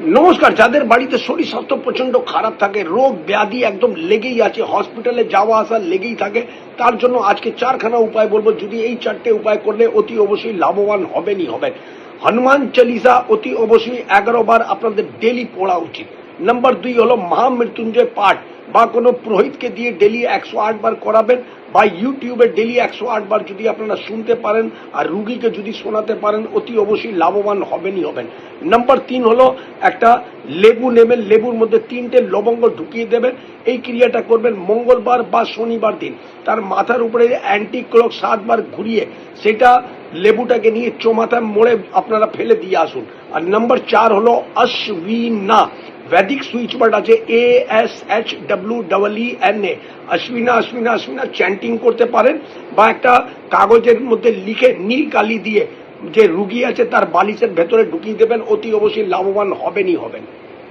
নমস্কার, যাদের বাড়িতে শরীর, স্বাস্থ্য প্রচণ্ড খারাপ থাকে, রোগ, ব্যাধি একদম লেগেই আছে, হসপিটালে যাওয়া আসা লেগেই থাকে, তার জন্য আজকে চারখানা উপায় বলব, যদি এই চারটে উপায় করলে অতি অবশ্যই লাভবান হবেনই হবেন। হনুমান চালিসা অতি অবশ্যই এগারো বার আপনাদের ডেলি পড়া উচিত। নাম্বার দুই হলো মহামৃত্যুঞ্জয় পাঠ, বা কোনো পুরোহিতকে দিয়ে ডেলি একশো আট বার করাবেন, বা ইউটিউবে ডেলি একশো আট বার যদি আপনারা শুনতে পারেন, আর রুগীকে যদি শোনাতে পারেন, অতি অবশ্যই লাভবান হবেনই হবেন। নাম্বার তিন হলো একটা লেবু নেবেন, লেবুর মধ্যে তিনটে লবঙ্গ ঢুকিয়ে দেবেন। এই ক্রিয়াটা করবেন মঙ্গলবার বা শনিবার দিন। তার মাথার উপরে অ্যান্টি ক্লক সাতবার ঘুরিয়ে সেটা লেবুটাকে নিয়ে চোমাথায় মোড়ে আপনারা ফেলে দিয়ে আসুন। আর নাম্বার চার হলো অশ্বিনা। ভেদিক সুইচ বোর্ড আছে A S H W double E N A Ashwina Ashwina Ashwina chanting করতে পারেন বা একটা কাগজের মধ্যে লিখে নীল কালি দিয়ে যে রুগী আছে তার বালিশের ভেতরে ঢুকিয়ে দেবেন অতি অবশ্যই লাভবান হবেনই হবেন।